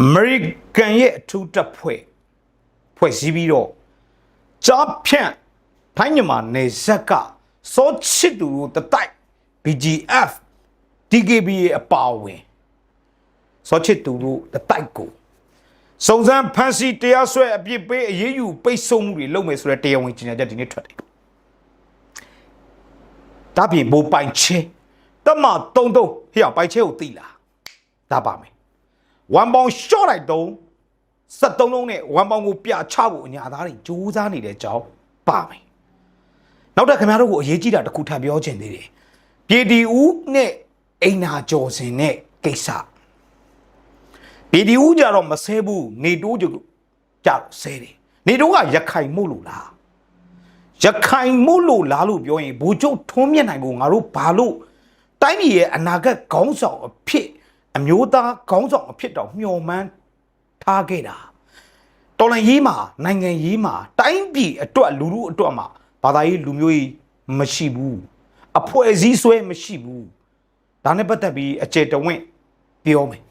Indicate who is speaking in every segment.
Speaker 1: အမေရိကန်ရဲ့အထူးတပ်ဖွဲ့ဖွဲ့စည်းပြီးတော့ကြားဖြန့်ထိုင်းမြန်မာနယ်စပ်ကစောချစ်သူတို့တတိုက် BGF DKB ရဲ့အပါအဝင်စောချစ်သူတို့တတိုက်ကိုစုံစမ်းဖန်ဆီးတရားစွဲအပြစ်ပေးအရေးယူပိတ်ဆို့မှုတွေလုပ်မယ်ဆိုတဲ့တရားဝင်ကြေညာချက်ဒီနေ့ထွက်တယ်။ဒါပြင်ဘိုးပိုင်ချဲတမတုံတုံဟေ့ပိုင်ချဲကိုတိလားဒါပါမယ်။ ဝမ်ပေါင်ရှော့လိုက်တော့73လုံးနဲ့ဝမ်ပေါင်ကိုပြချဖို့အညာသားတွေကြိုးစားနေတဲ့အကြောင်းပါမယ်။နောက်ထပ်ခင်ဗျားတို့ကိုအရေးကြီးတာတစ်ခုထပ်ပြောချင်သေးတယ်။ပြည်တီဦးနဲ့အိမ်နာကျော်စင်နဲ့ကိစ္စပြည်တီဦးကြတော့မဆဲဘူးနေတိုးကြကြတော့ဆဲတယ်နေတိုးကရခိုင်မို့လို့လားရခိုင်မို့လို့လားလို့ပြောရင်ဘူကျုပ်ထွန်းမြတ်နိုင်ကိုငါတို့ဘာလို့တိုင်းပြည်ရဲ့အနာဂတ်ခေါင်းဆောင်အဖြစ် အမျိုးသားခေါင်းဆောင်အဖြစ်တော့မျှော်မှန်းထားခဲ့တာတော်လန်ရေးမှာနိုင်ငံရေးမှာတိုင်းပြည်အတွက်လူလူအတွက်မှာဘာသာရေးလူမျိုးရေးမရှိဘူးအဖွဲ့အစည်းဆွဲမရှိဘူးဒါနဲ့ပတ်သက်ပြီးအကျေတဝင့်ပြောမယ်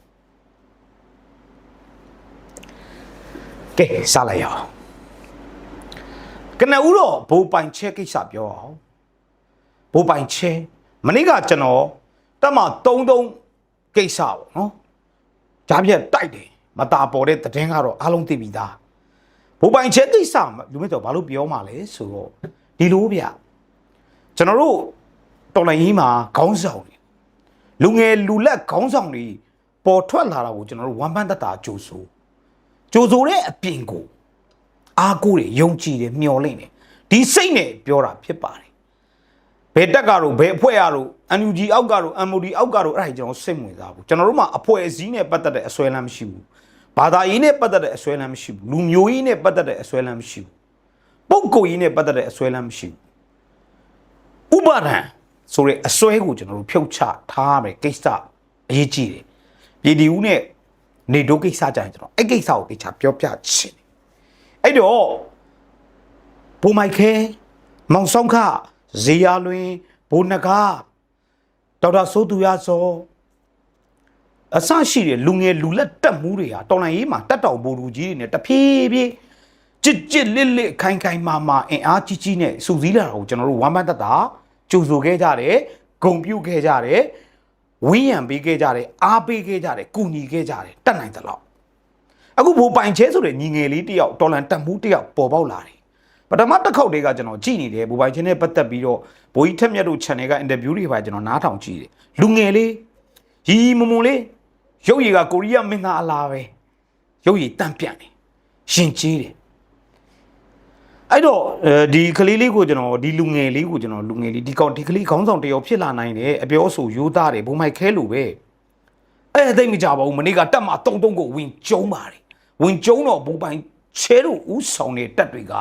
Speaker 1: ကဲစလိုက်ရအောင်ကနဦးတော့ဘိုးပိုင်ချဲကိစ္စပြောအောင်ဘိုးပိုင်ချဲမနေ့ကကျွန်တော်တက်မှ33 ကိစ္စပေါ့နော်ဂျားပြက်တိုက်တယ်မตาပေါ်တဲ့သတင်းကတော့အားလုံးသိပြီသားဘိုးပိုင်ချဲကိစ္စလူမျိုးတော့ဘာလို့ပြောမှလဲဆိုတော့ဒီလိုဗျကျွန်တော်တို့တော်လိုင်းကြီးမှာခေါင်းဆောင်တွေလူငယ်လူလက်ခေါင်းဆောင်တွေပေါ်ထွက်လာတာကိုကျွန်တော်တို့ဝမ်ပန်းတတာကြိုးဆိုကြိုးဆိုတဲ့အပြင်ကိုအားကိုးတယ်ယုံကြည်တယ်မျှော်လင့်တယ်ဒီစိတ်နဲ့ပြောတာဖြစ်ပါတယ် ဘယ်တက်ကတော့ဘယ်အဖွဲ့ရတော့ NUG အောက်ကတော့ MOD အောက်ကတော့အဲ့ဒါကြီးကျွန်တော်စိတ်ဝင်စားဘူးကျွန်တော်တို့မှာအဖွဲ့အစည်းနဲ့ပတ်သက်တဲ့အစွဲလမ်းမရှိဘူးဘာသာရေးနဲ့ပတ်သက်တဲ့အစွဲလမ်းမရှိဘူးလူမျိုးရေးနဲ့ပတ်သက်တဲ့အစွဲလမ်းမရှိဘူးပုဂ္ဂိုလ်ရေးနဲ့ပတ်သက်တဲ့အစွဲလမ်းမရှိဘူးဥပါဒံဆိုတဲ့အစွဲကိုကျွန်တော်တို့ဖြုတ်ချထားရမယ်ကိစ္စအရေးကြီးတယ်ပြည်တီဦးနဲ့နေဒိုကိစ္စကြရင်ကျွန်တော်အဲ့ကိစ္စကိုကိစ္စပြောပြချင်တယ်အဲ့တော့ဘိုမိုက်ခဲမောင်ဆောင်ခ ဇေယလွင်ဘိုနဂါဒေါက်တာစိုးသူရစောအဆရှိတဲ့လူငယ်လူလက်တက်မှုတွေဟာတော်လိုင်းရေးမှာတက်တော်ဘူလူကြီးတွေနဲ့တဖြည်းဖြည်းကြစ်ကြစ်လစ်လစ်ခိုင်ခိုင်မာမာအင်အားကြီးကြီးနဲ့စုစည်းလာတာကိုကျွန်တော်တို့ဝမ်းပန်းတတာကြိုဆိုခဲ့ကြတယ်ဂုံပြုတ်ခဲ့ကြတယ်ဝင်းရံပေးခဲ့ကြတယ်အားပေးခဲ့ကြတယ်ကုညီခဲ့ကြတယ်တက်နိုင်သလောက်အခုဘိုးပိုင်ချဲဆိုတဲ့ညီငယ်လေးတယောက်တော်လန်တက်မှုတယောက်ပေါ်ပေါက်လာတယ် ပထမတစ်ခေါက်တည်းကကျွန်တော်ကြည့်နေတယ်ဘိုးပိုင်ချဲနဲ့ပတ်သက်ပြီးတော့ဘိုးကြီးထက်မြတ်တို့ channel ကအင်တာဗျူးတွေပါကျွန်တော်နားထောင်ကြည့်တယ်လူငယ်လေးရီမမုံလေးရုပ်ရည်ကကိုရီးယားမင်းသားအလားပဲရုပ်ရည်တန့်ပြန့်တယ်ရှင်ကြီးတယ်အဲ့တော့အဲဒီကလေးလေးကိုကျွန်တော်ဒီလူငယ်လေးကိုကျွန်တော်လူငယ်လေးဒီကောင်ဒီကလေးခေါင်းဆောင်တယောက်ဖြစ်လာနိုင်တယ်အပြောအဆိုရိုးသားတယ်ဘုံမိုက်ခဲလို့ပဲအဲ့ဒါသိမကြပါဘူးမနေ့ကတက်မှာတုံတုံကိုဝင်ကျုံပါတယ်ဝင်ကျုံတော့ဘုံပိုင်ချဲတို့ဥဆောင်တဲ့တက်တွေက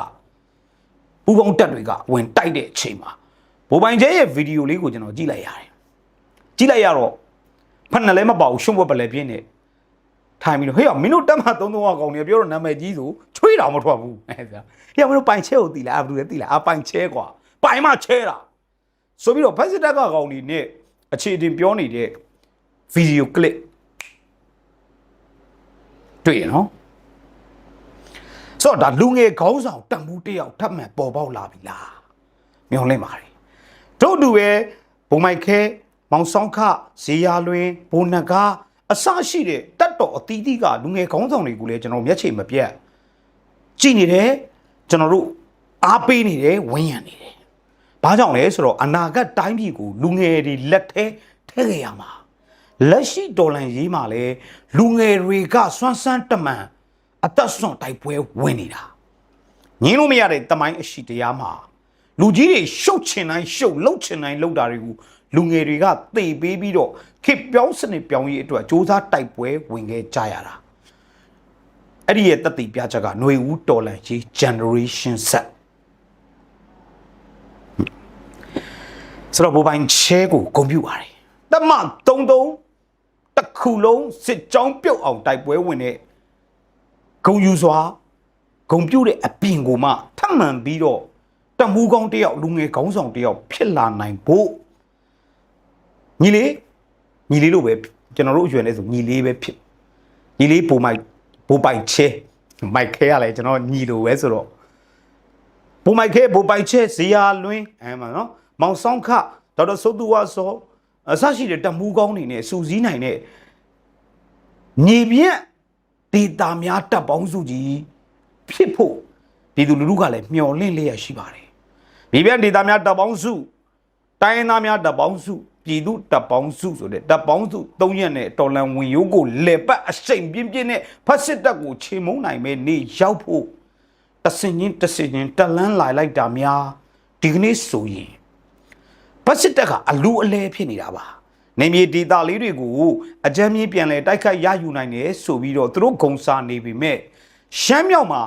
Speaker 1: ပူပေါင်းတက်တွေကဝင်တိုက်တဲ့အချိန်မှာဘိုးပိုင်ကျဲရဲ့ဗီဒီယိုလေးကိုကျွန်တော်ကြည့်လိုက်ရတယ်ကြည့်လိုက်ရတော့ဖက်နဲ့လည်းမပါဘူးရှုံ့ဘွက်ပလဲပြင်းနေထိုင်ပြီးတော့ဟေ့မင်းတို့တက်မှာသုံးသုံးကောင်နေပြောတော့နာမည်ကြီးဆိုချွေးတော်မထွက်ဘူးအဲဗျာဟေ့မင်းတို့ပိုင်ချဲကိုတီလာအဘလူလည်းတီလာအပိုင်ချဲကွာပိုင်မချဲတာဆိုပြီးတော့ဖက်စစ်တက်ကကောင်ဒီနဲ့အခြေအတင်ပြောနေတဲ့ဗီဒီယိုကလစ်တွေ့ရနော် ဆိုတော့ဒါလူငယ်ခေါင်းဆောင်တန်မှုတယောက်ထပ်မံပေါ်ပေါက်လာပြီလားမျောလင့်ပါတယ်တို့တူပဲဘုံမိုက်ခဲမောင်ဆောင်ခဇေယလွင်ဘိုနဂါအစရှိတဲ့တက်တော်အသီးသီးကလူငယ်ခေါင်းဆောင်တွေကိုလည်းကျွန်တော်မျက်ခြေမပြတ်ကြည်နေတယ်ကျွန်တော်တို့အားပေးနေတယ်ဝန်းရံနေတယ်ဘာကြောင့်လဲဆိုတော့အနာဂတ်တိုင်းပြည်ကိုလူငယ်တွေလက်ထဲထည့်ခဲ့ရမှာလက်ရှိဒေါ်လန်ရေးမှာလဲလူငယ်တွေကစွမ်းစမ်းတမန် အသက်ဆွန့်တိုက်ပွဲဝင်နေတာငင်းလို့မရတဲ့တမိုင်းအရှိတရားမှာလူကြီးတွေရှုပ်ချင်တိုင်းရှုပ်လှုပ်ချင်တိုင်းလှုပ်တာတွေကိုလူငယ်တွေကသေပေးပြီးတော့ခေပြောင်းစနစ်ပြောင်းရေးအတွက်စ조사တိုက်ပွဲဝင်ခဲ့ကြရတာအဲ့ဒီရဲ့တက်တီပြချက်ကຫນွေဦးတော်လန်ကြီး generation set ဆိုတော့ဘိုးပိုင်းချဲကိုဂုံပြူပါတယ်တမ33တစ်ခုလုံးစစ်ကြောင်းပြုတ်အောင်တိုက်ပွဲဝင်တဲ့ ဂုံယူစွာဂုံပြုတ်တဲ့အပြင်ကိုမှထပ်မံပြီးတော့တမူကောင်းတယောက်လူငယ်ခေါင်းဆောင်တယောက်ဖြစ်လာနိုင်ဖို့ညီလေးညီလေးလို့ပဲကျွန်တော်တို့အရွယ်နဲ့ဆိုညီလေးပဲဖြစ်ညီလေးပူမိုက်ပူပိုင်ချဲမိုက်ခဲရလဲကျွန်တော်ညီလိုပဲဆိုတော့ပူမိုက်ခဲပူပိုင်ချဲဇေယျလွင်းအဲမှာနော်မောင်ဆောင်ခဒေါက်တာစိုးသူဝါစောအဆရှိတဲ့တမူကောင်းနေနဲ့စူစည်းနိုင်တဲ့ညီပြက် ဒေတာများတပ်ပေါင်းစုကြီးဖြစ်ဖို့ပြည်သူလူထုကလည်းမျှော်လင့်လျက်ရှိပါတယ်။ပြည်ပြဒေတာများတပ်ပေါင်းစုတိုင်းရင်းသားများတပ်ပေါင်းစုပြည်သူတပ်ပေါင်းစုဆိုတဲ့တပ်ပေါင်းစု၃ရက်နဲ့တော်လန်ဝင်ရိုးကိုလေပတ်အစိမ်ပြင်းပြင်းနဲ့ဖက်စစ်တပ်ကိုချေမုန်းနိုင်မဲ့နေရောက်ဖို့တဆင်ချင်းတဆင်ချင်းတလန်းလာလိုက်တာများဒီကနေ့ဆိုရင်ဖက်စစ်တပ်ကအလူအလဲဖြစ်နေတာပါ နေမြေဒေတာလေးတွေကိုအကြမ်းမြင့်ပြန်လဲတိုက်ခိုက်ရယူနိုင်တယ်ဆိုပြီးတော့သူတို့ဂုံစားနေပြီမဲ့ရှမ်းမြောက်မှာ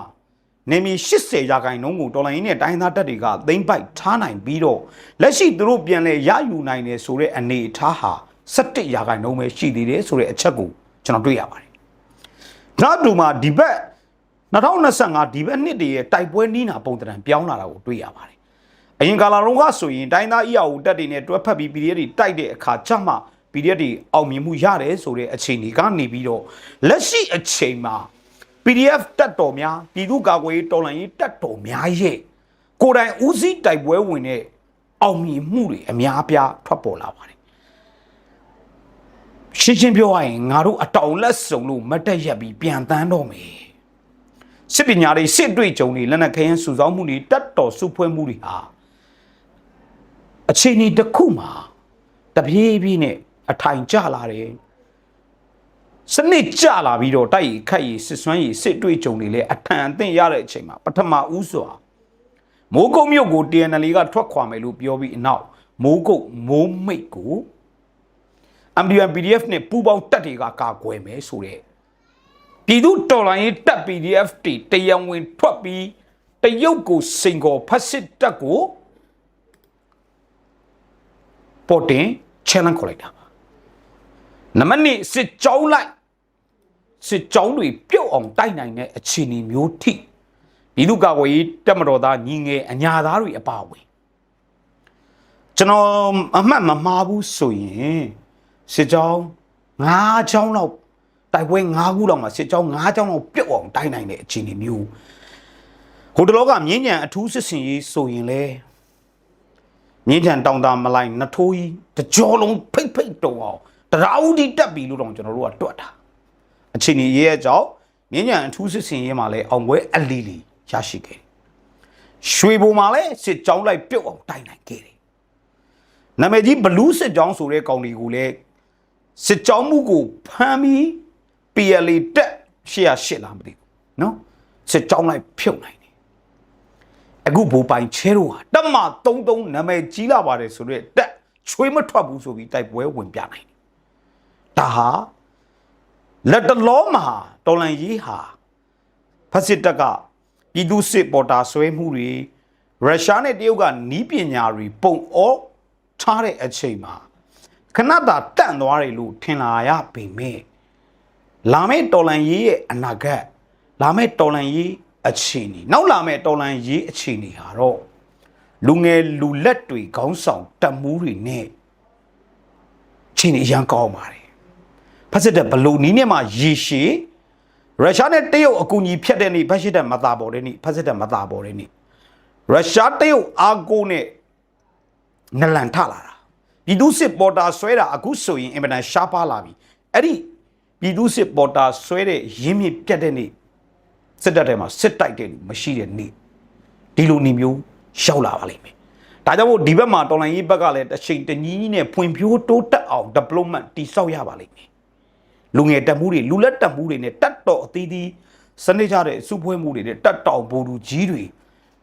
Speaker 1: နေမြေ80ရာခိုင်နှုန်းကိုတော်လိုင်းရင်းနဲ့တိုင်းသားတပ်တွေကသိမ့်ပိုက်ထားနိုင်ပြီးတော့လက်ရှိသူတို့ပြန်လဲရယူနိုင်တယ်ဆိုတဲ့အနေအထားဟာ17ရာခိုင်နှုန်းပဲရှိသေးတယ်ဆိုတဲ့အချက်ကိုကျွန်တော်တွေ့ရပါတယ်။နောက်တူမှာဒီဘက်2025ဒီဘက်နှစ်တည်းရဲ့တိုက်ပွဲနီးနာပုံသဏ္ဍာန်ပြောင်းလာတာကိုတွေ့ရပါတယ်။ အရင်ကာလာတော့ကဆိုရင်တိုင်းသား EAO တက်တွေနဲ့တွဲဖက်ပြီး PDF တွေတိုက်တဲ့အခါကျမှ PDF တွေအောင်မြင်မှုရတယ်ဆိုတဲ့အခြေအနေကနေပြီးတော့လက်ရှိအချိန်မှာ PDF တက်တော်များပြည်သူ့ကာကွယ်ရေးတော်လှန်ရေးတက်တော်များရဲ့ကိုယ်တိုင်ဦးစီးတိုက်ပွဲဝင်တဲ့အောင်မြင်မှုတွေအများအပြားထွက်ပေါ်လာပါတယ်ရှင်းရှင်းပြောရရင်ငါတို့အတောင်လက်စုံလို့မတက်ရက်ပြီးပြန်တန်းတော့မယ်စစ်ပညာတွေစစ်တွေ့ကြုံတွေလက်နက်ခဲယမ်းစုဆောင်းမှုတွေတက်တော်စုဖွဲ့မှုတွေဟာ အခြေအနေတစ်ခုမှာတပြေးပြေးနဲ့အထိုင်ကျလာတယ်စနစ်ကျလာပြီးတော့တိုက်ရခတ်ရစစ်စွမ်းရစစ်တွေ့ကြုံတွေလည်းအထံအသင့်ရတဲ့အချိန်မှာပထမဦးစွာမိုးကုတ်မြို့ကို TNL ကထွက်ခွာမယ်လို့ပြောပြီးအနောက်မိုးကုတ်မိုးမိတ်ကို MDN PDF နဲ့ပူးပေါင်းတပ်တွေကကာကွယ်မယ်ဆိုတဲ့ပြည်သူတော်လိုင်းရေးတပ် PDF တွေတရားဝင်ထွက်ပြီးတရုတ်ကိုစိန်ခေါ်ဖက်စစ်တပ်ကို ပေါ်တင် challenge ခေါ်လိုက်တာပါနံပါတ်1စစ်ကြောင်းလိုက်စစ်ကြောင်းတွေပြုတ်အောင်တိုက်နိုင်တဲ့အခြေအနေမျိုးထိပြည်သူ့ကာကွယ်ရေးတပ်မတော်သားညီငယ်အညာသားတွေအပါအဝင်ကျွန်တော်အမှတ်မမှားဘူးဆိုရင်စစ်ကြောင်း၅ကြောင်းလောက်တိုက်ပွဲ၅ခုလောက်မှာစစ်ကြောင်း၅ကြောင်းလောက်ပြုတ်အောင်တိုက်နိုင်တဲ့အခြေအနေမျိုးဟိုတလောကမြင်းညံအထူးစစ်စင်ရေးဆိုရင်လေ မြင်းချံတောင်သာမလိုက်နှထိုးကြီးတကြောလုံးဖိတ်ဖိတ်တုံအောင်တရာဦးဒီတက်ပြီလို့တော့ကျွန်တော်တို့ကတွတ်တာအချိန်ကြီးရဲ့ကြောင့်မြင်းချံအထူးစစ်စင်ရေးမှာလည်းအောင်ပွဲအလီလီရရှိခဲ့ရွှေဘုံမှာလည်းစစ်ကြောင်းလိုက်ပြုတ်အောင်တိုင်နိုင်ခဲ့တယ်နာမည်ကြီးဘလူးစစ်ကြောင်းဆိုတဲ့ကောင်တွေကိုလည်းစစ်ကြောင်းမှုကိုဖမ်းပြီး PLA တက်ရှေ့ရရှစ်လားမသိဘူးနော်စစ်ကြောင်းလိုက်ဖြုတ်နိုင် အခုဘူပိုင်ချဲတို့ဟာတက်မ33နာမည်ကြီးလာပါတယ်ဆိုတော့တက်ချွေးမထွက်ဘူးဆိုပြီးတိုက်ပွဲဝင်ပြနိုင်တယ်။ဒါဟာလက်တလောမှာတော်လန်ရေးဟာဖက်စစ်တက်ကပြည်သူစစ်ပေါ်တာဆွဲမှုတွေရုရှားနဲ့တရုတ်ကနီးပညာတွေပုံအောထားတဲ့အချိန်မှာခဏတာတန့်သွားတယ်လို့ထင်လာရပေမဲ့လာမယ့်တော်လန်ရေးရဲ့အနာဂတ်လာမယ့်တော်လန်ရေး အခြေအနေနောက်လာမယ့်တော်လန်ရေးအခြေအနေဟာတော့လူငယ်လူလက်တွေခေါင်းဆောင်တက်မှုတွေနဲ့ချင်းအရန်ကောင်းပါတယ်ဖက်စစ်တဲ့ဘလူနီးနဲ့မှရေရှည်ရုရှားနဲ့တရုတ်အကူအညီဖြတ်တဲ့နေ့ဖက်စစ်တဲ့မသားပေါ်တဲ့နေ့ဖက်စစ်တဲ့မသားပေါ်တဲ့နေ့ရုရှားတရုတ်အာကိုနဲ့နလန်ထလာတာပြည်သူစစ်ပေါ်တာဆွဲတာအခုဆိုရင်အင်မတန်ရှားပါလာပြီအဲ့ဒီပြည်သူစစ်ပေါ်တာဆွဲတဲ့ရင်းမြစ်ပြတ်တဲ့နေ့ စစ်တပ်ထဲမှာစစ်တိုက်တဲ့လူမရှိတဲ့နေ့ဒီလိုနေမျိုးရောက်လာပါလိမ့်မယ်။ဒါကြောင့်မို့ဒီဘက်မှာတော်လိုင်းရေးဘက်ကလည်းတစ်ချိန်တညီးကြီးနဲ့ဖွံ့ဖြိုးတိုးတက်အောင် development တိဆောက်ရပါလိမ့်မယ်။လူငယ်တက်မှုတွေလူလက်တက်မှုတွေနဲ့တက်တော်အသီးသီးစနစ်ကြတဲ့စုဖွဲ့မှုတွေနဲ့တက်တော်ဘူလူကြီးတွေ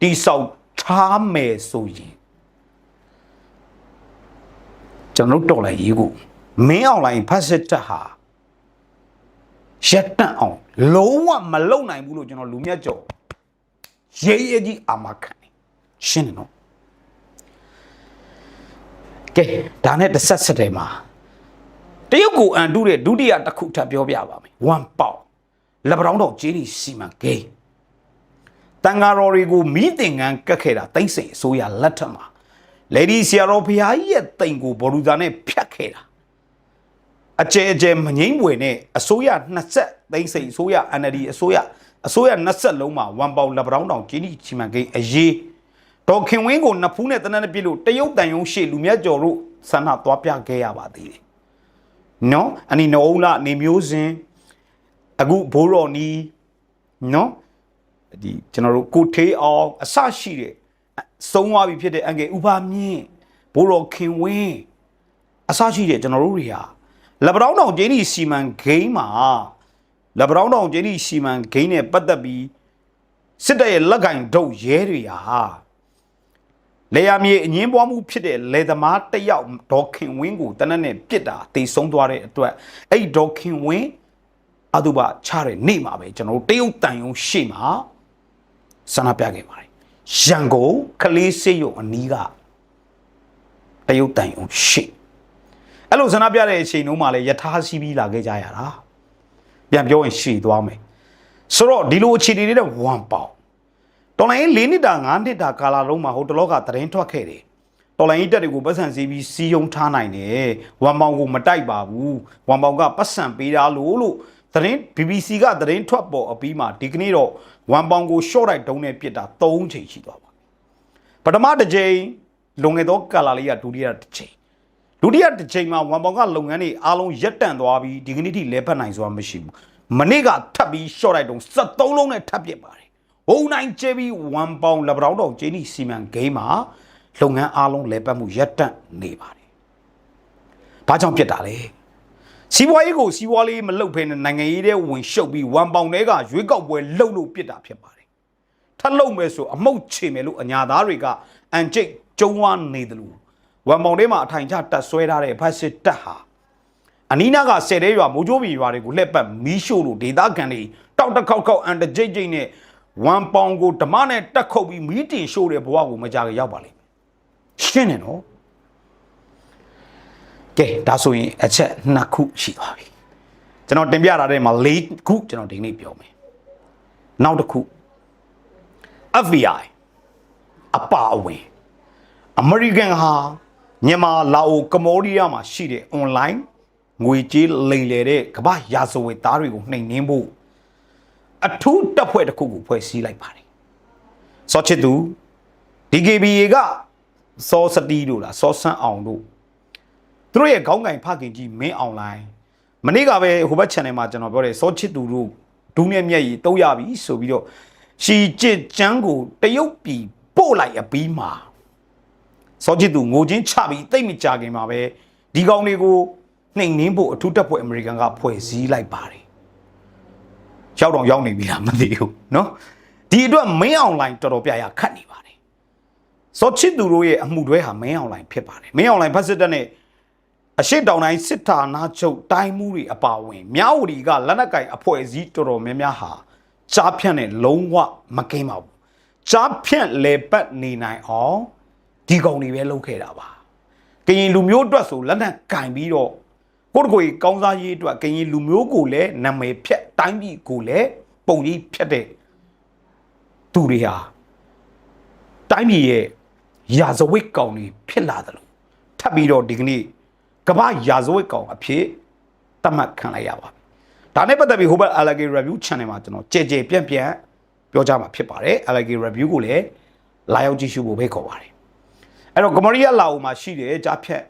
Speaker 1: တိဆောက်ထားမယ်ဆိုရင်ကျွန်တော်တို့တော်လိုင်းရေးကိုမင်းအောင်လိုင်းဖတ်စစ်တက်ဟာ ရက်တန့်အောင်လုံးဝမလုံနိုင်ဘူးလို့ကျွန်တော်လူမြတ်ကြော်ရေးရေးကြီးအာမခံနေရှင်းတယ်နော်ကဲဒါနဲ့တစ်ဆက်ဆက်တည်းမှာတရုတ်ကိုအန်တုတဲ့ဒုတိယတစ်ခုထပ်ပြောပြပါမယ်ဝမ်ပေါလက်ပတောင်းတော့ဂျင်းဒီစီမံကိန်းတန်ဃာတော်တွေကိုမိသင်္ကန်းကတ်ခဲ့တာတိမ့်စိန်အစိုးရလက်ထက်မှာလေဒီဆီယာရောဖျားကြီးရဲ့တိမ်ကိုဘော်လူဇာနဲ့ဖြတ်ခဲ့တာ အကျဲအကျဲမငိမ့်ပွေနဲ့အစိုးရ20သိန်းစိန်အစိုးရ NLD အစိုးရအစိုးရ20လုံးမှာဝန်ပေါင်လက်ပတောင်းတောင်ကြီးနီချီမန်ကိန်းအရေးဒေါ်ခင်ဝင်းကိုနှစ်ဖူးနဲ့တနက်နဲ့ပြစ်လို့တရုတ်တန်ယုံရှေ့လူမြတ်ကျော်တို့ဆန္ဒသွားပြခဲ့ရပါသေးတယ်နော်အနီနော်ဦးလာနေမျိုးစင်အခုဘိုးတော်နီနော်ဒီကျွန်တော်တို့ကိုထေးအောင်အဆရှိတဲ့ဆုံးသွားပြီဖြစ်တဲ့အန်ကယ်ဥပါမြင့်ဘိုးတော်ခင်ဝင်းအဆရှိတဲ့ကျွန်တော်တို့တွေဟာ လက်ပတောင်းတောင်ကျင်းဒီစီမံဂိမ်းမှာလက်ပတောင်းတောင်ကျင်းဒီစီမံဂိမ်းနဲ့ပတ်သက်ပြီးစစ်တပ်ရဲ့လက်ကင်ဒုတ်ရဲတွေဟာလေယာမြေအငင်းပွားမှုဖြစ်တဲ့လေသမားတစ်ယောက်ဒေါ်ခင်ဝင်းကိုတနက်နဲ့ပြစ်တာတေဆုံးသွားတဲ့အတွက်အဲ့ဒီဒေါ်ခင်ဝင်းအတုပချတဲ့နေ့မှာပဲကျွန်တော်တို့တရုတ်တန်ယုံရှေ့မှာဆန္ဒပြခဲ့ပါတယ်ရန်ကုန်ကလေးစေးရုံအနီးကတရုတ်တန်ယုံရှေ့ အဲ့လိုဆန္ဒပြတဲ့အချိန်တုန်းမှာလည်းယထာစီးပြီးလာခဲ့ကြရတာပြန်ပြောရင်ရှေ့သွားမယ်ဆိုတော့ဒီလိုအခြေအနေတွေနဲ့ဝမ်ပေါင်တော်လိုင်း၄နှစ်တာ၅နှစ်တာကာလာလုံးမှာဟိုတလောကသတင်းထွက်ခဲ့တယ်တော်လိုင်းတက်တွေကိုပတ်စံစီးပြီးစီယုံထားနိုင်တယ်ဝမ်ပေါင်ကိုမတိုက်ပါဘူးဝမ်ပေါင်ကပတ်စံပေးတာလို့လို့သတင်း BBC ကသတင်းထွက်ပေါ်အပြီးမှာဒီကနေ့တော့ဝမ်ပေါင်ကိုရှော့တိုက်တုံးနဲ့ပြစ်တာ၃ချိန်ရှိသွားပါပြီပထမတစ်ချိန်လွန်ခဲ့သောကာလာလေးကဒုတိယတစ်ချိန် ဒုတိယတစ်ချိန်မှာဝမ်ပေါင်ကလုပ်ငန်းတွေအားလုံးရပ်တန့်သွားပြီးဒီကနေ့ထိလဲပတ်နိုင်စွာမရှိဘူးမနေ့ကထပ်ပြီးရှော့တိုက်တုံး73လုံးနဲ့ထပ်ပစ်ပါတယ်ဘုံနိုင်ကျဲပြီးဝမ်ပေါင်လက်ပတောင်းတော်ကျင်းဒီစီမံဂိမ်းမှာလုပ်ငန်းအားလုံးလဲပတ်မှုရပ်တန့်နေပါတယ်ဘာကြောင့်ပြစ်တာလဲစီးပွားရေးကိုစီးပွားရေးမလုပ်ဖ ೇನೆ နိုင်ငံရေးတဲ့ဝင်ရှုပ်ပြီးဝမ်ပေါင်တွေကရွေးကောက်ပွဲလှုပ်လို့ပြစ်တာဖြစ်ပါတယ်ထပ်လုံမယ်ဆိုအမုတ်ချေမယ်လို့အညာသားတွေကအန်ကျိတ်ကျုံဝါနေတယ်လို့ ဝမ်ပေါင်ထဲမှာအထိုင်ချတက်ဆွဲထားတဲ့ဖက်စစ်တပ်ဟာအနီးနားကဆယ်တဲရွာမိုးကြိုးပီရွာတွေကိုလှက်ပတ်မီးရှို့လို့ဒေသခံတွေတောက်တစ်ခေါက်ခေါက်အန်တကြိတ်ကြိတ်နဲ့ဝမ်ပေါင်ကိုဓမ္မနဲ့တက်ခုတ်ပြီးမီးတင်ရှို့တဲ့ဘဝကိုမကြခင်ရောက်ပါလိမ့်မယ်ရှင်းတယ်နော်ကဲဒါဆိုရင်အချက်နှစ်ခုရှိသွားပြီကျွန်တော်တင်ပြထားတဲ့မှာ၄ခုကျွန်တော်ဒီနေ့ပြောမယ်နောက်တစ်ခု FBI အပါအဝင်အမေရိကန်ဟာ မြန်မာလာအိုကမ္ဘောဒီးယားမှာရှိတဲ့ online ငွေကြေးလိမ်လည်တဲ့ကမ္ဘာရာဇဝတ်သားတွေကိုနှိမ်နင်းဖို့အထူးတပ်ဖွဲ့တစ်ခုကိုဖွဲ့စည်းလိုက်ပါတယ်စောချစ်သူ DKBA ကစောစတီးတို့လားစောဆန်းအောင်တို့သူတို့ရဲ့ခေါင်းကင်ဖခင်ကြီးမင်းအွန်လိုင်းမနေ့ကပဲဟိုဘက် channel မှာကျွန်တော်ပြောတယ်စောချစ်သူတို့ဒူးနဲ့မျက်ရည်တုံးရပြီဆိုပြီးတော့ရှီကျစ်ကျန်းကိုတရုတ်ပြည်ပို့လိုက်အပြီးမှာ စောချစ်သူငိုချင်းချပြီးတိတ်မကြခင်မှာပဲဒီကောင်တွေကိုနှိမ်နင်းဖို့အထူးတပ်ဖွဲ့အမေရိကန်ကဖွဲ့စည်းလိုက်ပါတယ်ရောက်တော့ရောက်နေပြီလားမသိဘူးเนาะဒီအတွက်မင်းအွန်လိုင်းတော်တော်ပြရခတ်နေပါတယ်စောချစ်သူတို့ရဲ့အမှုတွဲဟာမင်းအွန်လိုင်းဖြစ်ပါတယ်မင်းအွန်လိုင်းဖက်စစ်တပ်နဲ့အရှိတောင်တိုင်းစစ်ဌာနချုပ်တိုင်းမှုတွေအပါအဝင်မြောက်ဝတီကလက်နက်ကင်အဖွဲ့အစည်းတော်တော်များများဟာကြားဖြန့်နဲ့လုံးဝမကင်းပါဘူးကြားဖြန့်လေပတ်နေနိုင်အောင် ဒီကောင်တွေပဲလုပ်ခဲ့တာပါကရင်လူမျိုးအတွက်ဆိုလက်နက်ကင်ပြီးတော့ကိုယ့်တကိုယ်ကောင်းစားရေးအတွက်ကရင်လူမျိုးကိုလည်းနာမည်ဖြတ်တိုင်းပြည်ကိုလည်းပုံကြီးဖြတ်တဲ့သူတွေဟာတိုင်းပြည်ရဲ့ရာဇဝတ်ကောင်တွေဖြစ်လာတယ်လို့ထပ်ပြီးတော့ဒီကနေ့ကမ္ဘာရာဇဝတ်ကောင်အဖြစ်တတ်မှတ်ခံလိုက်ရပါပြီ။ဒါနဲ့ပတ်သက်ပြီး Hobart Allegay Review Channel မှာကျွန်တော်ကြဲကြဲပြန့်ပြန့်ပြောကြမှာဖြစ်ပါတယ်။ Allegay Review ကိုလည်းလာရောက်ကြည့်ရှုဖို့ဖိတ်ခေါ်ပါတယ်။ အဲ့တော့ဂမရီယာလာအိုမှာရှိတယ်ကြားဖြတ်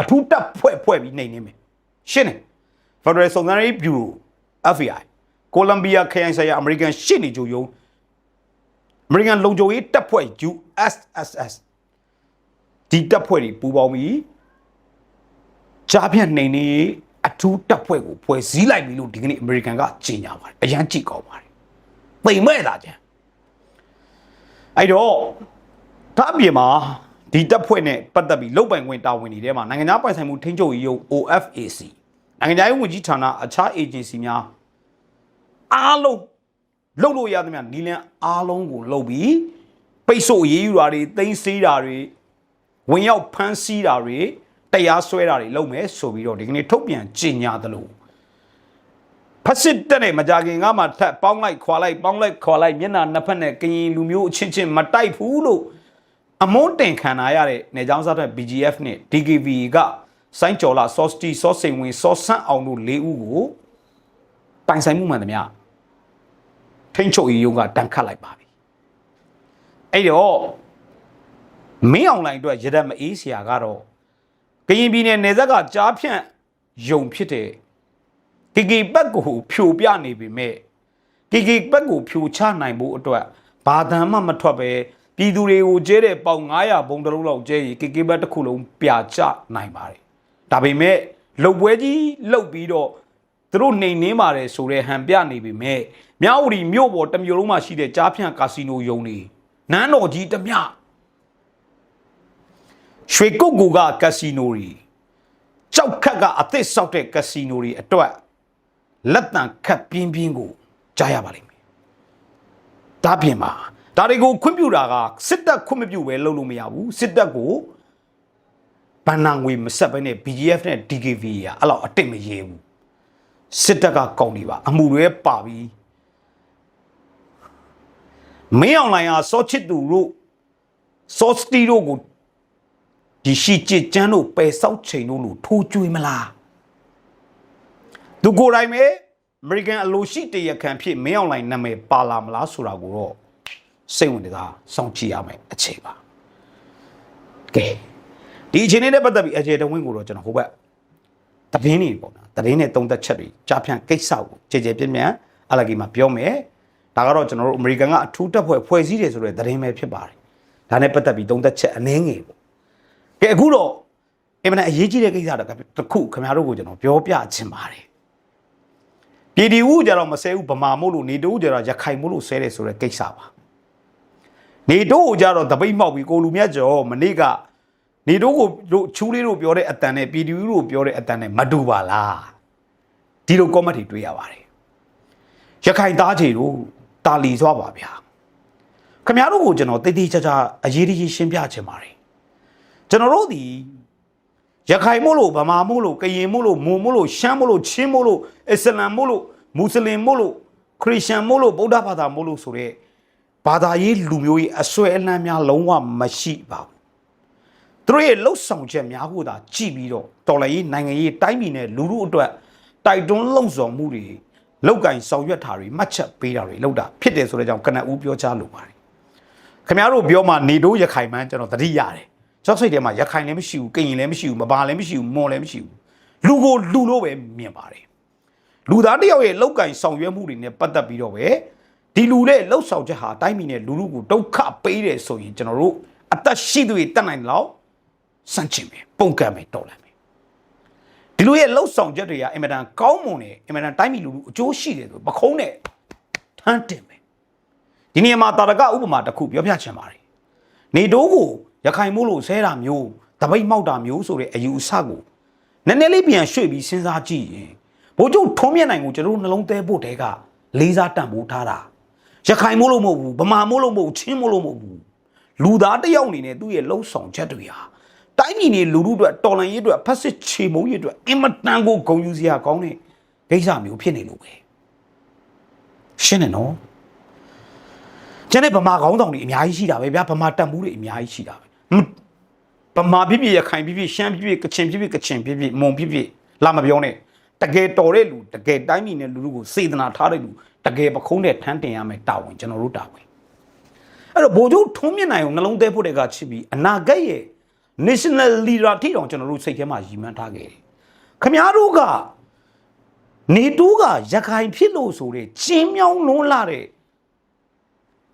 Speaker 1: အထူးတပ်ဖွဲ့ဖွဲ့ပြီးနှိမ်နေမယ်။ရှင်းတယ်။ Federal စုံစမ်းရေး Bureau FBI ကိုလံဘီယာခရိုင်ဆိုင်ရာအမေရိကန်ရှေ့နေချုပ်ရုံးအမေရိကန်လုံခြုံရေးတပ်ဖွဲ့ USSS ဒီတပ်ဖွဲ့တွေပူးပေါင်းပြီးကြားဖြတ်နေနေအထူးတပ်ဖွဲ့ကိုဖွဲ့စည်းလိုက်ပြီလို့ဒီကနေ့အမေရိကန်ကကြေညာပါတယ်အရန်ကြည့်ကောင်းပါတယ်သိမ်မဲ့လာကြအဲ့တော့ ဒါအပြင်မှာဒီတပ်ဖွဲ့နဲ့ပတ်သက်ပြီးလုတ်ပိုင်ခွင့်တာဝန်တွေထဲမှာနိုင်ငံသားပိုင်ဆိုင်မှုထိန်းချုပ်ရေးရုံး OFAC နိုင်ငံသားရေးဝန်ကြီးဌာနအခြား agency များအားလုံးလှုပ်လို့ရသမျှနီလန်အားလုံးကိုလှုပ်ပြီးပိတ်ဆို့ရေးယူတာတွေသိမ်းဆည်းတာတွေဝင်ရောက်ဖမ်းဆီးတာတွေတရားစွဲတာတွေလုပ်မယ်ဆိုပြီးတော့ဒီကနေ့ထုတ်ပြန်ကြေညာသလိုဖက်စစ်တက်နဲ့မကြခင်ကမှထပ်ပေါင်းလိုက်ခွာလိုက်ပေါင်းလိုက်ခွာလိုက်မျက်နှာနှစ်ဖက်နဲ့ကရင်လူမျိုးအချင်းချင်းမတိုက်ဘူးလို့ အမုန်းတင်ခံရတဲ့နေကြောင်းစားတဲ့ BGF နဲ့ DKV ကစိုင်းကျော်လာစောစတီစောစိန်ဝင်စောဆန့်အောင်တို့၄ဦးကိုတိုင်ဆိုင်မှုမှန်သမျှထိန်းချုပ်ရေးရုံးကတန်ခတ်လိုက်ပါပြီအဲ့တော့မင်းအောင်လိုင်းအတွက်ရဒတ်မအေးဆရာကတော့ကရင်ပြည်နယ်နယ်စပ်ကကြားဖြန့်ယုံဖြစ်တဲ့ကေကေဘက်ကိုဖြိုပြနေပြီမဲ့ကေကေဘက်ကိုဖြိုချနိုင်ဖို့အတွက်ဘာတမ်းမှမထွက်ပဲ ပြည်သူတွေကိုကျဲတဲ့ပေါင်900ဘုံတစ်လုံးလောက်ကျဲရင်ကေကေဘက်တစ်ခုလုံးပြချနိုင်ပါတယ်ဒါပေမဲ့လုတ်ပွဲကြီးလုတ်ပြီးတော့သူတို့နှိမ်နှင်းပါတယ်ဆိုတဲ့ဟန်ပြနေပြီမဲ့မြောက်ဦးဒီမြို့ပေါ်တစ်မြို့လုံးမှာရှိတဲ့ကြားဖြန့်ကာစီနိုယုံတွေနန်းတော်ကြီးတစ်မြရွှေကုတ်ကူကကက်စီနိုတွေကြောက်ခတ်ကအသစ်ဆောက်တဲ့ကက်စီနိုတွေအတွက်လက်တံခတ်ပြင်းပြင်းကိုကြားရပါလိမ့်မယ်။ဒါပြင်ပါ ဒါတွေကိုခွင့်ပြုတာကစစ်တပ်ခွင့်မပြုပဲလုပ်လို့မရဘူးစစ်တပ်ကိုဘဏ္ဍာငွေမဆက်ဘဲနဲ့ BGF နဲ့ DKV ရအဲ့လောက်အတစ်မရဲဘူးစစ်တပ်ကကောင်းနေပါအမှုတွေပါပြီးမင်းအောင်လိုင်ဟာစောချစ်သူတို့စောစတီတို့ကိုဒီရှိချစ်ကျန်းတို့ပယ်ဆောက်ချိန်တို့လို့ထိုးကြွေးမလားသူကိုယ်တိုင်ပဲအမေရိကန်အလိုရှိတရခံဖြစ်မင်းအောင်လိုင်နာမည်ပါလာမလားဆိုတာကိုတော့ စိတ်ဝင်တစားစောင့်ကြည့်ရမယ်အချိန်ပါကဲဒီအချိန်လေးနဲ့ပတ်သက်ပြီးအကျေတဝင်းကိုတော့ကျွန်တော်ဟိုဘက်သတင်းနေပေါ့နော်သတင်းနဲ့သုံးသက်ချက်တွေကြားဖြန့်ကိစ္စကိုကြည်ကြည်ပြည့်ပြည့်အလကီမှာပြောမယ်ဒါကတော့ကျွန်တော်တို့အမေရိကန်ကအထူးတပ်ဖွဲ့ဖွဲ့စည်းတယ်ဆိုတဲ့သတင်းပဲဖြစ်ပါတယ်ဒါနဲ့ပတ်သက်ပြီးသုံးသက်ချက်အနည်းငယ်ပေါ့ကဲအခုတော့အင်မတန်အရေးကြီးတဲ့ကိစ္စတော့တစ်ခုခင်ဗျားတို့ကိုကျွန်တော်ပြောပြချင်ပါတယ်ပြည်ဒီဦးကြတော့မဆဲဘူးဗမာမို့လို့နေတိုးကြတော့ရခိုင်မို့လို့ဆဲတယ်ဆိုတဲ့ကိစ္စပါ နေတိုးကိုကြတော့တပိတ်မှောက်ပြီးကိုလူမြတ်ကျော်မနေ့ကနေတိုးကိုတို့ချူးလေးတို့ပြောတဲ့အတန်နဲ့ပြည်ဒီဦးတို့ပြောတဲ့အတန်နဲ့မတူပါလားဒီလို comment တွေတွေ့ရပါတယ်ရခိုင်သားချေတို့တာလီသွားပါဗျာခင်ဗျားတို့ကိုကျွန်တော်တိတိကျကျအရေးကြီးရှင်းပြချင်ပါတယ်ကျွန်တော်တို့ဒီရခိုင်မို့လို့ဗမာမို့လို့ကရင်မို့လို့မွန်မို့လို့ရှမ်းမို့လို့ချင်းမို့လို့အစ္စလမ်မို့လို့မွတ်စလင်မို့လို့ခရစ်ယာန်မို့လို့ဗုဒ္ဓဘာသာမို့လို့ဆိုတဲ့ ဘာသာရေးလူမျိုးရေးအစွဲအလမ်းများလုံးဝမရှိပါဘူးသူတို့ရဲ့လှုပ်ဆောင်ချက်များကိုသာကြည့်ပြီးတော့တော်လှန်ရေးနိုင်ငံရေးတိုင်းပြည်နဲ့လူမှုအတွက်တိုက်တွန်းလှုံ့ဆော်မှုတွေလောက်ကင်ဆောင်ရွက်တာတွေမှတ်ချက်ပေးတာတွေလောက်တာဖြစ်တယ်ဆိုတဲ့ကြောင့်ကနဦးပြောချလိုပါတယ်ခင်ဗျားတို့ပြောမှနေတိုးရခိုင်မှန်းကျွန်တော်သတိရတယ်ကျောက်စိတ်ထဲမှာရခိုင်လည်းမရှိဘူးကရင်လည်းမရှိဘူးမဘာလည်းမရှိဘူးမွန်လည်းမရှိဘူးလူကိုလူလို့ပဲမြင်ပါတယ်လူသားတစ်ယောက်ရဲ့လောက်ကင်ဆောင်ရွက်မှုတွေနဲ့ပတ်သက်ပြီးတော့ပဲ ဒီလူတဲ့လှုပ်ဆောင်ချက်ဟာတိုင်းပြည်နဲ့လူလူကိုဒုက္ခပေးတယ်ဆိုရင်ကျွန်တော်တို့အသက်ရှိသူတွေတတ်နိုင်တယ်လို့စန့်ကျင်မယ်ပုံကံမယ်တော်လည်းမယ်ဒီလိုရဲ့လှုပ်ဆောင်ချက်တွေကအင်မတန်ကောင်းမွန်တယ်အင်မတန်တိုင်းပြည်လူလူအကျိုးရှိတယ်ဆိုပခုံးနဲ့ထမ်းတင်မယ်ဒီနေရာမှာတာရကဥပမာတစ်ခုပြောပြချင်ပါတယ်နေတိုးကိုရခိုင်မို့လို့ဆဲတာမျိုးတပိတ်မောက်တာမျိုးဆိုတဲ့အယူအဆကိုနည်းနည်းလေးပြန်ရွှေ့ပြီးစဉ်းစားကြည့်ရင်ဘိုးကျုပ်ထုံးမြက်နိုင်ကိုကျွန်တော်တို့နှလုံးသေးဖို့တဲကလေးစားတန်ဖိုးထားတာ ရခိုင်မို့လို့မဟုတ်ဘူးဗမာမို့လို့မဟုတ်ဘူးချင်းမို့လို့မဟုတ်ဘူးလူသားတစ်ယောက်အနေနဲ့သူ့ရဲ့လှုပ်ဆောင်ချက်တွေဟာတိုင်းပြည်နေလူလူအတွက်တော်လန်ရေးအတွက်ဖက်စစ်ချေမုံရေးအတွက်အင်မတန်ကိုဂုံယူစရာကောင်းတဲ့ကိစ္စမျိုးဖြစ်နေလို့ပဲရှင်းနေနော်ကျန်တဲ့ဗမာခေါင်းဆောင်တွေအများကြီးရှိတာပဲဗျာဗမာတက်မှုတွေအများကြီးရှိတာပဲဟွန်းဗမာဖြစ်ဖြစ်ရခိုင်ဖြစ်ဖြစ်ရှမ်းဖြစ်ဖြစ်ကချင်ဖြစ်ဖြစ်ကချင်ဖြစ်ဖြစ်မွန်ဖြစ်ဖြစ်လာမပြောနဲ့တကယ်တော်တဲ့လူတကယ်တိုင်းပြည်နဲ့လူလူကိုစေတနာထားတဲ့လူ တကယ်ပခုံးနဲ့ထမ်းတင်ရမယ်တာဝန်ကျွန်တော်တို့တာဝန်အဲ့တော့ဗိုလ်ချုပ်ထုံးမြင့်နိုင်ကိုနှလုံးသေးဖို့တကချစ်ပြီးအနာဂတ်ရဲ့ national leader ထိတောင်ကျွန်တော်တို့စိတ်ထဲမှာရည်မှန်းထားခဲ့တယ်ခမားတို့ကနေတိုးကရခိုင်ဖြစ်လို့ဆိုတဲ့ကျင်းမြောင်းလွန်းလာတဲ့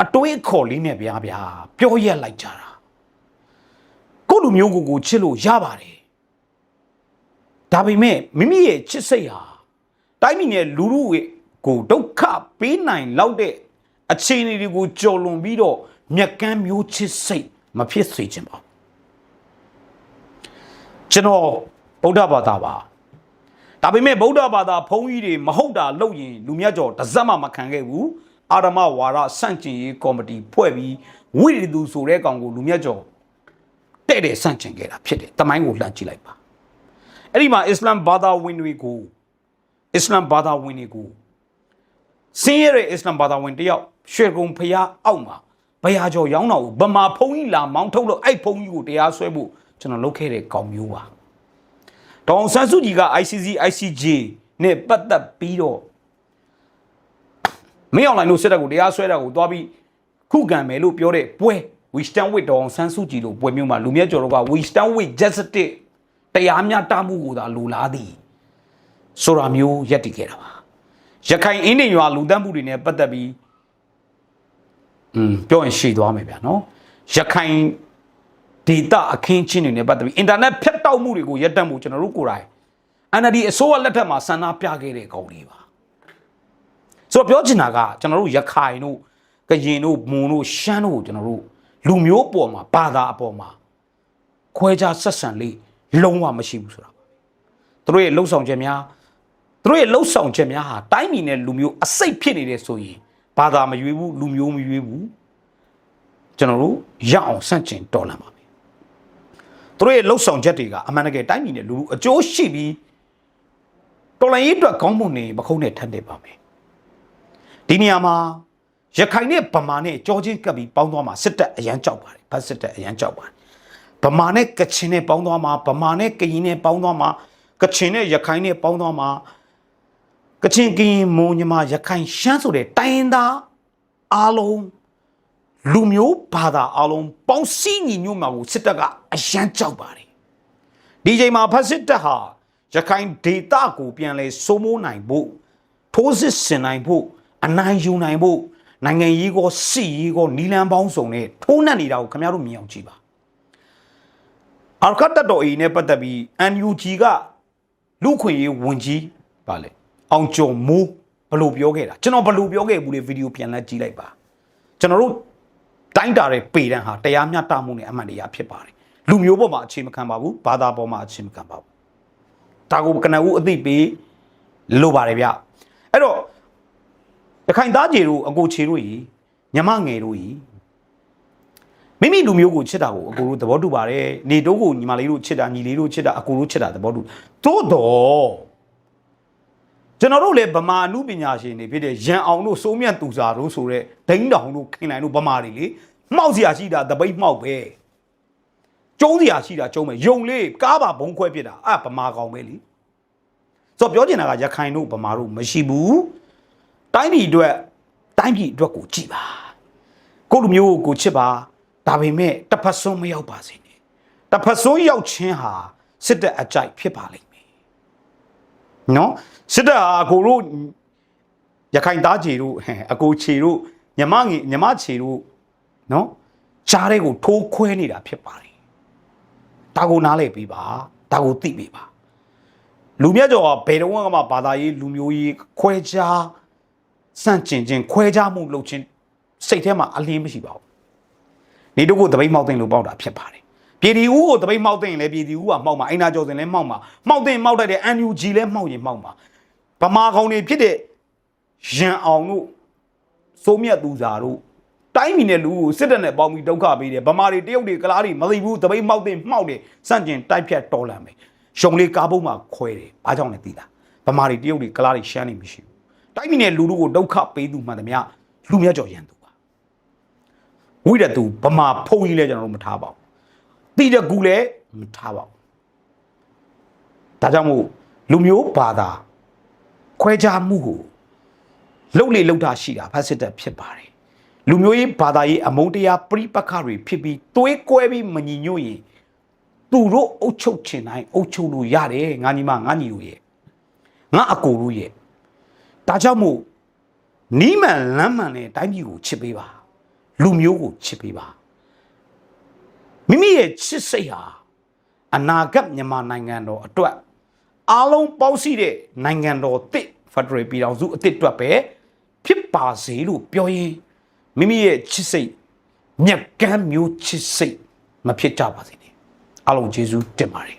Speaker 1: အတွေးအခေါ်လေးနဲ့ဗျာဗျာပြောရက်လိုက်ကြတာကိုယ့်လူမျိုးကိုကိုချစ်လို့ရပါတယ်ဒါပေမဲ့မိမိရဲ့ချစ်စိတ်ဟာတိုင်းပြည်နဲ့လူလူရဲ့ ကိုဒုက္ခပေးနိုင်လောက်တဲ့အခြေအနေတွေကိုကြော်လွန်ပြီးတော့မြက်ကမ်းမျိုးချစ်စိတ်မဖြစ်စေချင်ပါဘူးကျွန်တော်ဗုဒ္ဓဘာသာပါဒါပေမဲ့ဗုဒ္ဓဘာသာဘုန်းကြီးတွေမဟုတ်တာလုပ်ရင်လူမြတ်ကျော်တစ်စက်မှမခံခဲ့ဘူးအာရမဝါဒစန့်ကျင်ရေးကော်မတီဖွဲ့ပြီးဝိရိသူဆိုတဲ့ကောင်ကိုလူမြတ်ကျော်တဲ့တဲ့စန့်ကျင်ခဲ့တာဖြစ်တယ်တမိုင်းကိုလှမ်းကြည့်လိုက်ပါအဲ့ဒီမှာအစ္စလမ်ဘာသာဝင်တွေကိုအစ္စလမ်ဘာသာဝင်တွေကို စင်းရတဲ့အစ္စလမ်ဘာသာဝင်တယောက်ရွှေကုံဖျားအောက်မှာဘယာကျော်ရောင်းတော်ကိုဗမာဖုံးကြီးလာမောင်းထုတ်လို့အဲ့ဖုံးကြီးကိုတရားစွဲဖို့ကျွန်တော်လုပ်ခဲ့တဲ့ကောင်မျိုးပါဒေါအောင်ဆန်းစုကြည်က ICC ICJ နဲ့ပတ်သက်ပြီးတော့မင်းအွန်လိုင်းလို့စစ်တပ်ကိုတရားစွဲတာကိုသွားပြီးခုခံမယ်လို့ပြောတဲ့ပွဲ We stand with ဒေါအောင်ဆန်းစုကြည်လို့ပွဲမျိုးမှာလူမြတ်ကျော်တို့က We stand with justice တရားမျှတမှုကိုသာလိုလားသည်ဆိုတာမျိုးရက်တည်ခဲ့တာပါ ရခိုင်အင်းနေရွာလူတန်းမှုတွေနဲ့ပတ်သက်ပြီးอืมပြောရင်ရှည်သွားမယ်ဗျာနော်ရခိုင်ဒေတာအခင်းချင်းတွေနဲ့ပတ်သက်ပြီးအင်တာနက်ဖြတ်တောက်မှုတွေကိုရပ်တန့်မှုကျွန်တော်တို့ကိုယ်တိုင် NLD အစိုးရလက်ထက်မှာဆန္ဒပြခဲ့တဲ့ကောင်တွေပါဆိုတော့ပြောချင်တာကကျွန်တော်တို့ရခိုင်တို့ကရင်တို့မွန်တို့ရှမ်းတို့ကိုကျွန်တော်တို့လူမျိုးပေါ်မှာဘာသာအပေါ်မှာခွဲခြားဆက်ဆံလေးလုံးဝမရှိဘူးဆိုတာပါသူတို့ရဲ့လှုပ်ဆောင်ချက်များ သူတို့ရဲ့လှုပ်ဆောင်ချက်များဟာတိုင်းပြည်နဲ့လူမျိုးအစိတ်ဖြစ်နေတယ်ဆိုရင်ဘာသာမရွေးဘူးလူမျိုးမရွေးဘူးကျွန်တော်တို့ရအောင်ဆန့်ကျင်တော်လှန်ပါမယ်သူတို့ရဲ့လှုပ်ဆောင်ချက်တွေကအမှန်တကယ်တိုင်းပြည်နဲ့လူအကျိုးရှိပြီးတော်လှန်ရေးအတွက်ကောင်းမွန်နေမခုံးနဲ့ထပ်နေပါမယ်ဒီနေရာမှာရခိုင်နဲ့ဗမာနဲ့ကြောချင်းကပ်ပြီးပေါင်းသွားမှာစစ်တပ်အရန်ကြောက်ပါတယ်ဗတ်စစ်တပ်အရန်ကြောက်ပါတယ်ဗမာနဲ့ကချင်နဲ့ပေါင်းသွားမှာဗမာနဲ့ကရင်နဲ့ပေါင်းသွားမှာကချင်နဲ့ရခိုင်နဲ့ပေါင်းသွားမှာ ကချင်ကရင်မွန်ညီမရခိုင်ရှမ်းဆိုတဲ့တိုင်းရင်းသားအားလုံးလူမျိုးဘာသာအားလုံးပေါင်းစည်းညီညွတ်မှာကိုစစ်တပ်ကအရန်ကြောက်ပါတယ်ဒီချိန်မှာဖက်စစ်တပ်ဟာရခိုင်ဒေသကိုပြန်လဲစိုးမိုးနိုင်ဖို့ထိုးစစ်ဆင်နိုင်ဖို့အနိုင်ယူနိုင်ဖို့နိုင်ငံရေးကောစစ်ရေးကောနီလန်ပေါင်းစုံနဲ့ထိုးနှက်နေတာကိုခင်ဗျားတို့မြင်အောင်ကြည့်ပါအာခတ်တတော်အီနဲ့ပတ်သက်ပြီး NUG ကလူခွင့်ရေးဝန်ကြီးဗာလေ အောင်ကျော်မိုးဘယ်လိုပြောခဲ့တာကျွန်တော်ဘယ်လိုပြောခဲ့ဘူးလေဗီဒီယိုပြန်လက်ကြည့်လိုက်ပါကျွန်တော်တို့တိုင်းတာတဲ့ပေတန်းဟာတရားမျှတမှုနဲ့အမှန်တရားဖြစ်ပါတယ်လူမျိုးပေါ်မှာအခြေမခံပါဘူးဘာသာပေါ်မှာအခြေမခံပါဘူးဒါကိုကနဦးအသိပေးလိုပါတယ်ဗျအဲ့တော့ရခိုင်သားကြီးတို့အကိုချေတို့ကြီးညမငယ်တို့ကြီးမိမိလူမျိုးကိုချစ်တာကိုအကိုတို့သဘောတူပါတယ်နေတို့ကိုညီမလေးတို့ချစ်တာညီလေးတို့ချစ်တာအကိုတို့ချစ်တာသဘောတူသို့တော့ ကျွန်တော်တို့လည်းဗမာအမှုပညာရှင်တွေဖြစ်တဲ့ရန်အောင်တို့စိုးမြတ်သူစာတို့ဆိုတဲ့ဒိန်းတောင်တို့ခင်နိုင်တို့ဗမာတွေလေမှောက်စရာရှိတာတပိတ်မှောက်ပဲကျုံးစရာရှိတာကျုံးမယ်ယုံလေးကားပါဘုံခွဲပြစ်တာအဲ့ဗမာကောင်ပဲလေဆိုတော့ပြောချင်တာကရခိုင်တို့ဗမာတို့မရှိဘူးတိုင်းပြည်အတွက်တိုင်းပြည်အတွက်ကိုကြည်ပါကိုလူမျိုးကိုကိုချစ်ပါဒါပေမဲ့တစ်ဖက်ဆုံးမရောက်ပါစေနဲ့တစ်ဖက်ဆုံးရောက်ခြင်းဟာစစ်တပ်အကြိုက်ဖြစ်ပါလိမ့်မယ် နော်စစ်တပ်ဟာကိုတို့ရခိုင်သားခြေတို့ဟဲ့အကိုခြေတို့ညမငေညမခြေတို့နော်ရှားတဲ့ကိုထိုးခွဲနေတာဖြစ်ပါတယ်ဒါကိုနားလည်ပေးပါဒါကိုသိပေးပါလူမြတ်ကျော်ကဘယ်တော့မှဘာသာရေးလူမျိုးရေးခွဲခြားစန့်ကျင်ခြင်းခွဲခြားမှုလုပ်ခြင်းစိတ်ထဲမှာအလင်းမရှိပါဘူးနေတို့ကိုတပိတ်မောက်သိမ့်လို့ပေါက်တာဖြစ်ပါတယ် ပြည်ဒီဦးကိုတပိတ်မောက်သိမ့်ရင်လည်းပြည်ဒီဦးကမှောက်မှာအိနာကျော်စင်လည်းမှောက်မှာမှောက်သိမ့်မှောက်တတ်တဲ့ NUG လည်းမှောက်ရင်မှောက်မှာဗမာကောင်တွေဖြစ်တဲ့ရန်အောင်တို့စိုးမြတ်သူစာတို့တိုင်းပြည်နဲ့လူကိုစစ်တပ်နဲ့ပေါင်းပြီးဒုက္ခပေးတယ်ဗမာတွေတရုတ်တွေကလားတွေမသိဘူးတပိတ်မောက်သိမ့်မှောက်တယ်စန့်ကျင်တိုက်ဖြတ်တော်လန်မယ်ရှုံလေးကားပုံးမှာခွဲတယ်ဘာကြောင့်လဲသိလားဗမာတွေတရုတ်တွေကလားတွေရှမ်းနေမရှိဘူးတိုင်းပြည်နဲ့လူလူကိုဒုက္ခပေးသူမှန်သမျှလူမြတ်ကျော်ရန်သူပါဝိရတူဗမာဖုံကြီးလဲကျွန်တော်တို့မထားပါဘူး တိတကူလည်းမထားပါဘူးဒါကြောင့်မို့လူမျိုးဘာသာခွဲခြားမှုကိုလှုပ်လေလှုပ်တာရှိတာဖတ်စစ်တပ်ဖြစ်ပါတယ်လူမျိုးရေးဘာသာရေးအမုန်းတရားပြိပက္ခတွေဖြစ်ပြီးတွေးကွဲပြီးမညီညွတ်ရင်သူတို့အုပ်ချုပ်ချင်တိုင်းအုပ်ချုပ်လို့ရတယ်ငါညီမငါညီတို့ရဲ့ငါအကိုတို့ရဲ့ဒါကြောင့်မို့နီးမှန်လမ်းမှန်နဲ့တိုင်းပြည်ကိုချစ်ပေးပါလူမျိုးကိုချစ်ပေးပါ မိမိရဲ့ချစ်စိတ်ဟာအနာဂတ်မြန်မာနိုင်ငံတော်အတွက်အားလုံးပေါင်းစည်းတဲ့နိုင်ငံတော်တစ်ဖက်ဒရယ်ပြည်ထောင်စုအစ်စ်အတွက်ပဲဖြစ်ပါစေလို့ပြောရင်မိမိရဲ့ချစ်စိတ်မြက်ကမ်းမျိုးချစ်စိတ်မဖြစ်ကြပါစေနဲ့အားလုံးကျေးဇူးတင်ပါတယ်